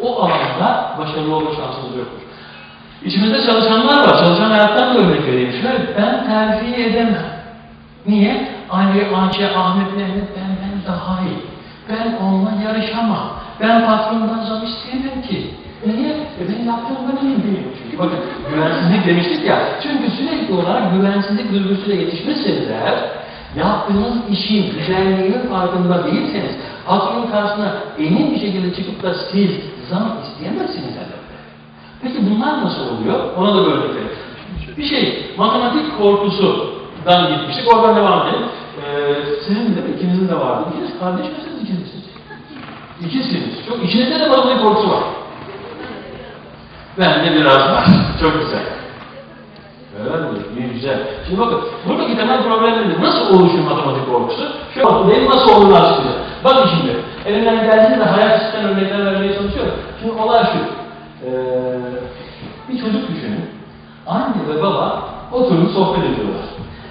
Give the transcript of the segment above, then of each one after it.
O alanda başarılı olma şansınız yoktur. İçimizde çalışanlar var. Çalışan hayattan da örnek vereyim. Şöyle, ben terfi edemem. Niye? Ali, Ayşe, Ahmet, Mehmet benden daha iyi. Ben onunla yarışamam. Ben patrondan zam isteyemem ki. Niye? E benim yaptığım ben iyi değil. Çünkü bakın güvensizlik demiştik ya. Çünkü sürekli olarak güvensizlik duygusuyla yetişmişseniz eğer yaptığınız işin güzelliğinin farkında değilseniz patronun karşısına emin bir şekilde çıkıp da siz zam isteyemezsiniz elbette. Peki bunlar nasıl oluyor? Ona da örnek verelim. Bir şey, matematik korkusundan gitmiştik. Oradan devam edelim. Ee, sizin de ikinizin de vardı. İkiniz kardeş misiniz, ikiz misiniz? İkizsiniz. Çok içinizde de matematik korkusu var. Bende biraz var. Çok güzel. Öyle mi? Güzel. Şimdi bakın, buradaki temel problem? Nasıl oluşuyor matematik korkusu? Şu an benim nasıl olduğunu açıklayacağım. Bakın şimdi, elimden geldiğinde de hayat sistem örnekler vermeye çalışıyorum. Şimdi olay şu. Ee, bir çocuk düşünün. Anne ve baba oturup sohbet ediyorlar.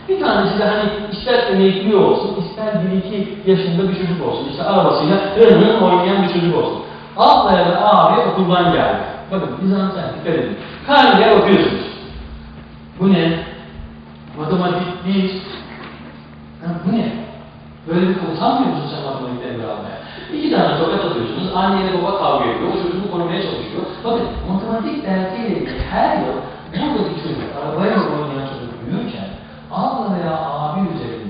Bir tanesi de hani ister emekli olsun, ister bir iki yaşında bir çocuk olsun. İşte arabasıyla rırrın oynayan bir çocuk olsun. Abla ve abi okuldan geldi. Bakın Bizansen dikkat edin. Karneye bakıyorsunuz. Bu ne? Matematik değil. Ha, bu ne? Böyle bir utanmıyor musun sen matematikten almaya? İki tane tokat atıyorsunuz, anne ile baba kavga ediyor, o çocuğunu korumaya çalışıyor. Bakın matematik dersiyle her yıl buradaki çocuk, arabaya oynayan çocuk büyürken abla veya abi üzerinde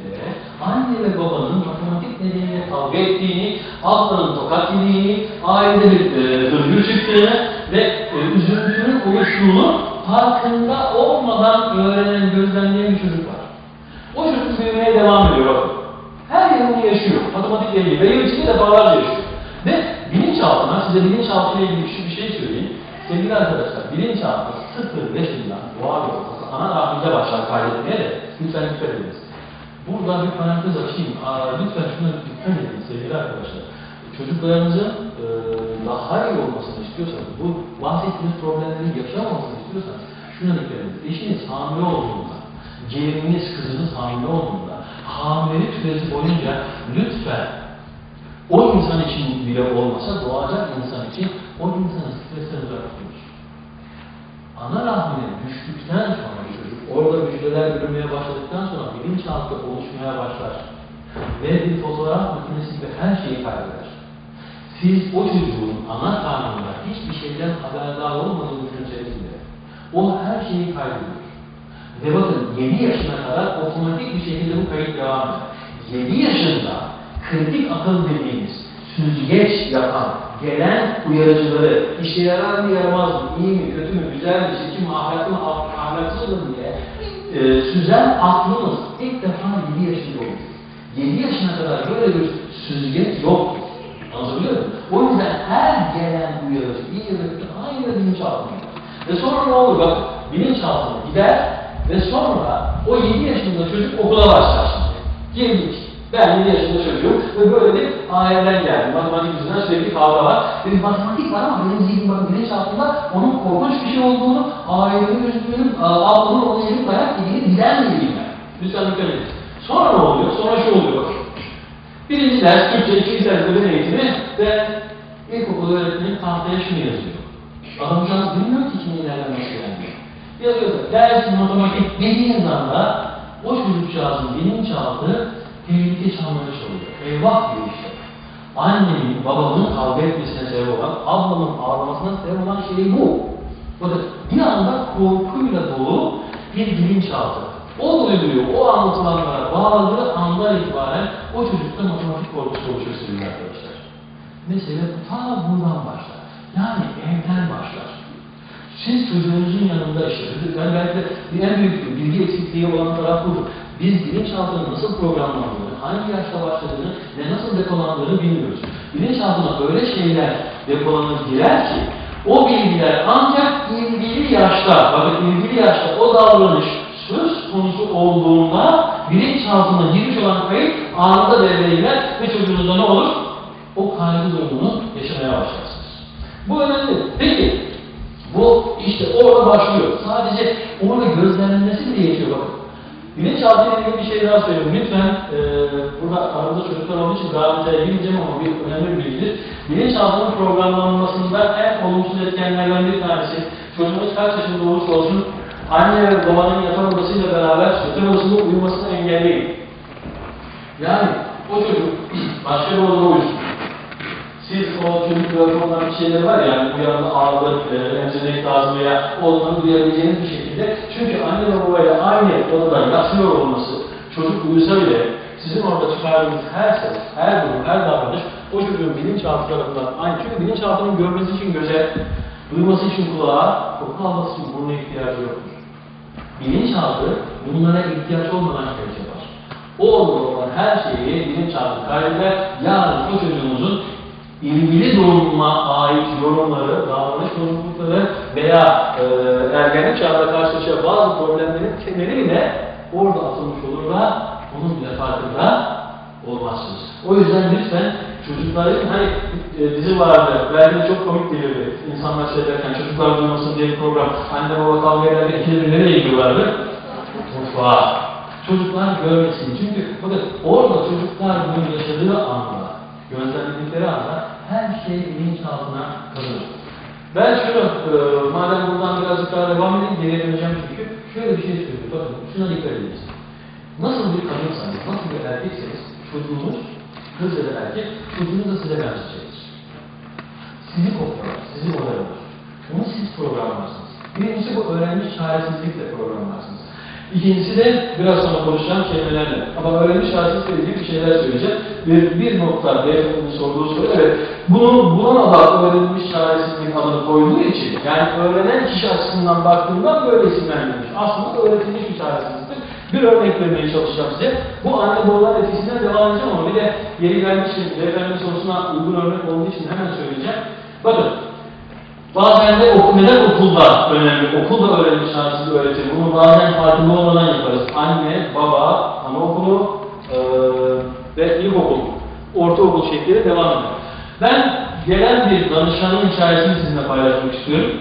anne ve babanın matematik nedeniyle kavga ettiğini, ablanın tokat yediğini, ailede bir e, hırgür çıktığını ve e, üzüntünün oluştuğunu farkında olmadan öğrenen, gözlemleyen bir çocuk var. O çocuk büyümeye devam ediyor bakın. Bunu yaşıyor. Matematikle ilgili. Ve yıl içinde defalarca yaşıyor. Ve bilinçaltına, size bilinçaltıyla ilgili şu bir şey söyleyeyim. Sevgili arkadaşlar, bilinçaltı sıfır yaşından doğal olması ana rahminde başlar kaydetmeye de lütfen dikkat ediniz. Burada bir parantez açayım. Aa, lütfen şuna dikkat edin sevgili arkadaşlar. Çocuklarınızın e, daha iyi olmasını istiyorsanız, bu bahsettiğiniz problemleri yaşamamasını istiyorsanız şuna dikkat edin. Eşiniz hamile olduğunda, gelininiz, kızınız hamile olduğunda, hamilelik süresi boyunca lütfen o insan için bile olmasa doğacak insan için o insanı stresten uzak. Ana rahmine düştükten sonra çocuk, orada hücreler bölünmeye başladıktan sonra bilinçaltı oluşmaya başlar. Ve bir fotoğraf makinesi gibi her şeyi kaybeder. Siz o çocuğun ana karnında hiçbir şeyden haberdar olmadığını düşünseniz bile o her şeyi kaybediyor. Ve bakın 7 yaşına kadar otomatik bir şekilde bu kayıt devam eder. 7 yaşında kritik akıl dediğimiz süzgeç yapan, gelen uyarıcıları işe yarar mı yaramaz mı, iyi mi, kötü mü, güzel mi, çirkin mi, ahlaklı mı, ah- ahlaksız mı diye e, süzen aklımız ilk defa 7 yaşında olur. 7 yaşına kadar böyle bir süzgeç yoktur. Anlatabiliyor muyum? O yüzden her gelen uyarıcı, iyi ya da kötü aynı bilinçaltına gider. Ve sonra ne olur? Bak bilinçaltına gider ve sonra o 7 yaşında çocuk okula başlar şimdi. Girdik. Ben 7 yaşında çocuğum ve böyle bir aileden geldim. Matematik yüzünden sürekli kavga var. Bir matematik var ama benim zihnim bakın bilinçaltında onun korkunç bir şey olduğunu, ailemin üzdüğünün, ablamın onu elini dayak yediğini bilen bileyim ben. Lütfen dikkat edin. Sonra ne oluyor? Sonra şu oluyor. Birinci ders Türkçe, ikinci ders beden eğitimi ve ilkokul öğretmeni tahtaya şunu yazıyor. Adamcağız bilmiyor ki kimin ileriden nasıl öğrenmiyor. Yazıyor da ders matematik dediğiniz anda o çocukcağızın bilinçaltı tehlike çalmaya çalışıyor. Eyvah diyor işte. Annemin, babamın kavga etmesine sebep olan, ablamın ağlamasına sebep olan şey bu. Bakın bir anda korkuyla dolu bir bilinçaltı. O duyuluyor, o anlatılanlara bağladığı andan itibaren o çocukta matematik korkusu oluşuyor sevgili arkadaşlar. Mesele ta buradan başlar. Yani evden başlar. Siz çocuğunuzun yanında işte, ben belki de en büyük bilgi eksikliği olan taraf budur. Biz bilinçaltının nasıl programlandığını, hangi yaşta başladığını ve nasıl depolandığını bilmiyoruz. Bilinçaltına öyle şeyler depolanır girer ki, o bilgiler ancak ilgili yaşta, bakın ilgili yaşta o davranış söz konusu olduğunda bilinçaltına girmiş olan kayıt anında devreye ve çocuğunuzda ne olur? O kaygı durumunu yaşamaya başlarsınız. Bu önemli. Peki, işte orada başlıyor. Sadece orada gözlemlenmesi bile yetiyor bakın. Bilinçaltı ile ilgili bir şey daha söyleyeyim. Lütfen e, burada aramızda çocuklar olduğu için daha detaya girmeyeceğim ama bir önemli bir bilgidir. Bilinçaltının programlanmasında en etkenlerden bir tanesi çocuğunuz kaç yaşında olursa olsun anne ve babanın yatak odasıyla beraber yatak odasında uyumasını engelleyin. Yani o çocuk başka bir odada uyusun. O çocuk bir şeyler var ya, yani uyandı, ağladı, e, emzirmek lazım veya olduğunu duyabileceğiniz bir şekilde. Çünkü anne ve babayla aynı odada yatıyor olması, çocuk uyusa bile sizin orada çıkardığınız her ses, her durum, her davranış o çocuğun bilinçaltı tarafından aynı. Çünkü bilinçaltının görmesi için göze, duyması için kulağa, koku alması için buruna ihtiyacı yoktur. Bilinçaltı bunlara ihtiyaç olmadan hareket yapar. O olan her şeyi bilinçaltı kaydeder. Yarın o çocuğumuzun ilgili duruma ait yorumları, davranış bozuklukları veya e, ergenlik çağında karşılaşacağı bazı problemlerin temeliyle orada atılmış olur da onun bile farkında olmazsınız. O yüzden lütfen çocukların hani e, dizi vardı, de çok komik gelirdi. İnsanlar seyrederken çocuklar duymasın diye bir program. Anne baba kavga ederken ikili nereye gidiyorlardı? Mutfağa. Çocuklar görmesin. Çünkü bakın orada çocuklar bunu yaşadığı anda, gözlemledikleri anda her şey bilinçaltına kalır. Ben şunu, e, madem buradan birazcık daha devam edeyim, geriye döneceğim çünkü. Şöyle bir şey söyleyeyim, bakın şuna dikkat ediniz. Nasıl bir kadınsanız, nasıl bir erkekseniz, çocuğunuz, kız ya da erkek, çocuğunuz da size benzeyecektir. Sizi kopyalar, sizi oyalar. Bunu siz programlarsınız. Birincisi bu öğrenmiş çaresizlikle programlarsınız. İkincisi de biraz sonra konuşacağım kelimelerle. Ama öğrenmiş çaresizlikle ilgili bir şeyler söyleyeceğim. Bir, bir nokta beyefendinin sorduğu soru, evet. Bunu, buna da öğrenilmiş çaresizlik adını koyduğu için, yani öğrenen kişi açısından baktığından böyle isimlendirilmiş. Aslında öğretilmiş bir çaresizliktir. Bir örnek vermeye çalışacağım size. Bu anne babalar etkisinden devam edeceğim ama bir de yeri gelmişken beyefendinin sorusuna uygun örnek olduğu için hemen söyleyeceğim. Bazen de okul, neden okulda önemli? Okulda öğrenmiş şansını öğretir. Bunu bazen farkında olmadan yaparız. Anne, baba, anaokulu e, ve ilkokul, ortaokul şekliyle devam eder. Ben gelen bir danışanın hikayesini sizinle paylaşmak istiyorum.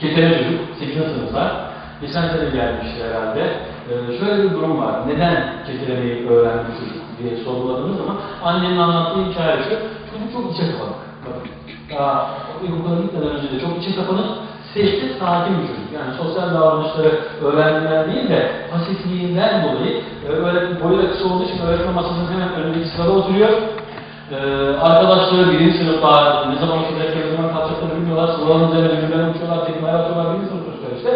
Ketene çocuk, 8. sınıflar. Geçen sene gelmişti herhalde. Ee, şöyle bir durum var. Neden ketelemeyi öğrendi çocuk diye sorguladığınız zaman annenin anlattığı hikaye şu. Çocuk çok içe kapanık. Bakın. Daha önce de çok içe kapanık, sessiz, sakin bir çocuk. Yani sosyal davranışları öğrendiğinden değil de pasifliğinden dolayı e, öğretmen boyu da kısa olduğu için öğretmen masasının hemen önündeki sırada oturuyor. Ee, arkadaşları birinci sınıfta ne zaman oturacak, ne zaman kalkacaklarını bilmiyorlar. Sıraların üzerine birbirlerine uçuyorlar, tekmeler atıyorlar, birinci sınıf çocuklar işte.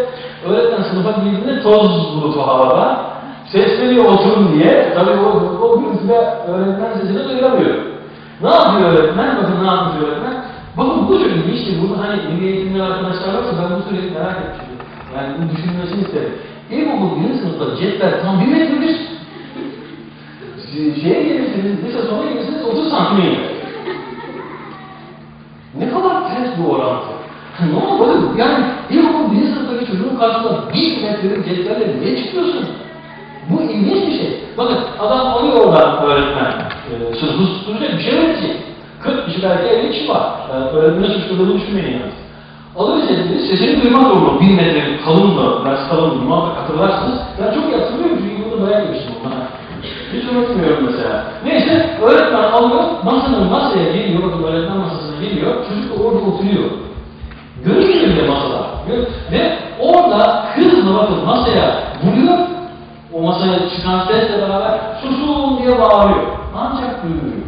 Öğretmen sınıfa girdiğinde toz bulutu havada. Sesleniyor oturun diye. Tabii o, o gürültüde öğretmen sesini duyuramıyor. Ne yapıyor öğretmen? Bakın ne yapmış öğretmen? Bakın bu çocuk işte bunu hani milli eğitimli arkadaşlar varsa ben bu soruyu merak etmiştim. Yani bunu düşünmesini isterim. İlkokul birinci sınıfta cetvel tam bir metredir. Şeye gelirsiniz, lise sona gelirsiniz 30 santim iner. Ne kadar ters bir orantı. ne oldu? Yani ilkokul birinci sınıftaki çocuğun karşısında bir metrelik cetvelle niye çıkıyorsun? Bu ilginç bir şey. Bakın adam alıyor oradan öğretmen. E, sınıfı susturacak bir şey öğretecek. 40 kişi belki 50 kişi var. Yani öğretmene suçladığını düşünmeyin yani. Alır sesini, sesini duymak zorunda. Bir metrelik kalın da, ders kalın da, muhakkak hatırlarsınız. Ben çok iyi hatırlıyorum çünkü burada dayak yemiştim onlara. Hiç unutmuyorum mesela. Neyse, öğretmen alıyor, masanın masaya geliyor, bakın öğretmen masasına geliyor, çocuk da orada oturuyor. Görünmüyor bile masada. Ve orada hızla bakın masaya vuruyor, o masaya çıkan sesle beraber susun diye bağırıyor. Ancak duyuruyor.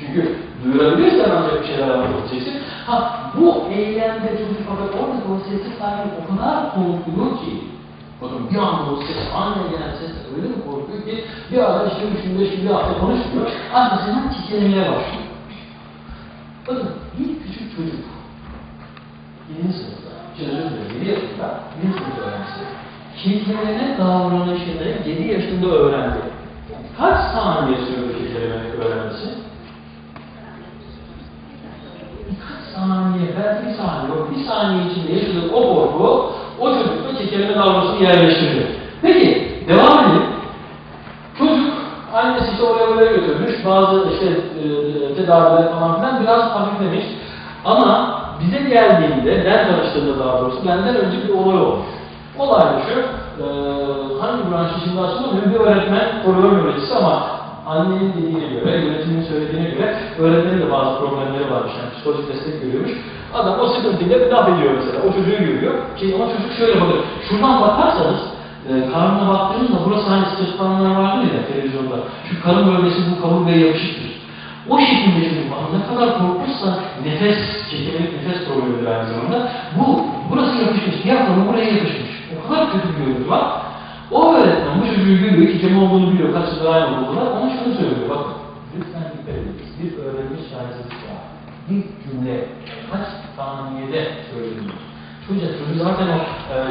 Çünkü duyurabilirsen ancak bir şeyler anlatabileceksin. Ha bu eylemde çocuk fakat orada o sessiz sakin o kadar korkuyor ki bakın bir anda o ses, anne gelen ses öyle mi korkuyor ki bir ara işte üç gün, beş gün, bir hafta konuşmuyor. Arkasından titrelemeye başlıyor. Bakın bir küçük çocuk 7. sınıfta, özür dilerim 7 yaşında, 1. sınıf öğrencisi kekeleme davranışını 7 yaşında öğrendi. Kaç saniye sürdü kekeleme öğrenmesi? Saniye, belki saniye, o bir saniye içinde yaşadığı o korku, o çocukta kekeleme davranışını yerleştirdi. Peki, devam edelim. Çocuk, annesi işte oraya buraya götürmüş, bazı işte e, tedaviler falan filan biraz hafiflemiş. Ama bize geldiğinde, ben tanıştığımda daha doğrusu, benden önce bir olay olmuş. Olay da şu, e, hangi branşı şimdi hatırlamıyorum, bir öğretmen, program öğreticisi ama annenin dediğine göre, yönetimin söylediğine göre öğretmenin de bazı problemleri varmış. Yani psikolojik destek görüyormuş. Adam o sıkıntıyla laf ediyor mesela. O çocuğu görüyor. Ki o çocuk şöyle bakıyor. Şuradan bakarsanız e, karnına baktığınızda burası hani sırtlanlar vardır ya televizyonda. Şu karın bölgesi bu kaburgaya yapışıktır. O şekilde çocuk ne kadar korkmuşsa nefes, çekemelik nefes problemidir aynı zamanda. Bu, burası yapışmış, diyaframı buraya yapışmış. O kadar kötü bir görüntü var. Görüyor ki kim olduğunu biliyor, kaç yıl aynı oldular. Ona şunu söylüyor, bakın. Lütfen dikkat edin. Bir öğrenmiş şahitsizlik var. Bir cümle kaç saniyede söyleniyor. Çocuk, çocuk zaten o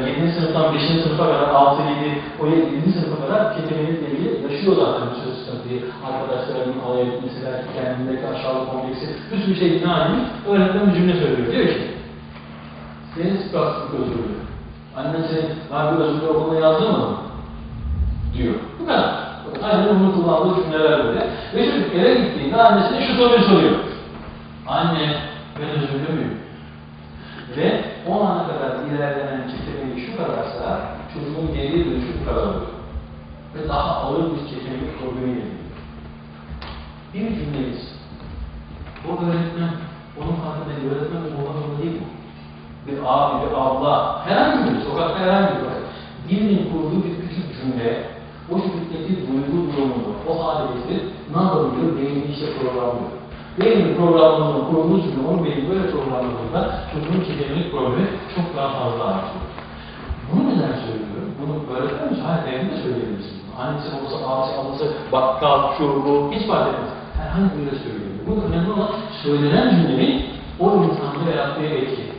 e, 7. sınıftan 5. sınıfa kadar 6, 7, o 7. sınıfa kadar ketemelikle ilgili yaşıyor zaten bu söz sıkıntıyı. Arkadaşlarının alay etmesiler, kendindeki aşağılık kompleksi, bir sürü şey edilmiş. Öğretmen bir cümle söylüyor. Diyor ki, senin spastik özürlü. Annen seni nargile özürlü okuluna yazdırmadı mı? Diyor. Bu kadar. Aynen onun kullandığı cümleler böyle. Ve çocuk eve gittiğinde annesine şu soruyu soruyor. Anne, ben özürlü müyüm? Ve o ana kadar ilerlenen çekemelik şu kadarsa çocuğun geriye dönüşü bu kadar oluyor. Ve daha ağır bir çekemelik problemi geliyor. Bir cümleyiz. O öğretmen, onun farkında değil, öğretmen olmak zorunda değil bu. Bir abi, bir abla, herhangi biri, sokakta herhangi biri. Birinin kurduğu bir küçük cümle, o çocuktaki duygu durumunu, o hadisi ne yapabiliyor? Beyni işte programlıyor. Beynin programladığını, kurduğu cümle, onun beyni böyle programladığında çocuğun çekemelik problemi çok daha fazla artıyor. Bunu neden söylüyorum? Bunu öğretmen misin? Hayır, evde söyleyebilirsin. Annesi, babası, abisi, ablası, bakkal, şu, hiç fark etmez. Herhangi birine söylüyorum. Bu önemli olan söylenen cümlenin o insanda yarattığı etki.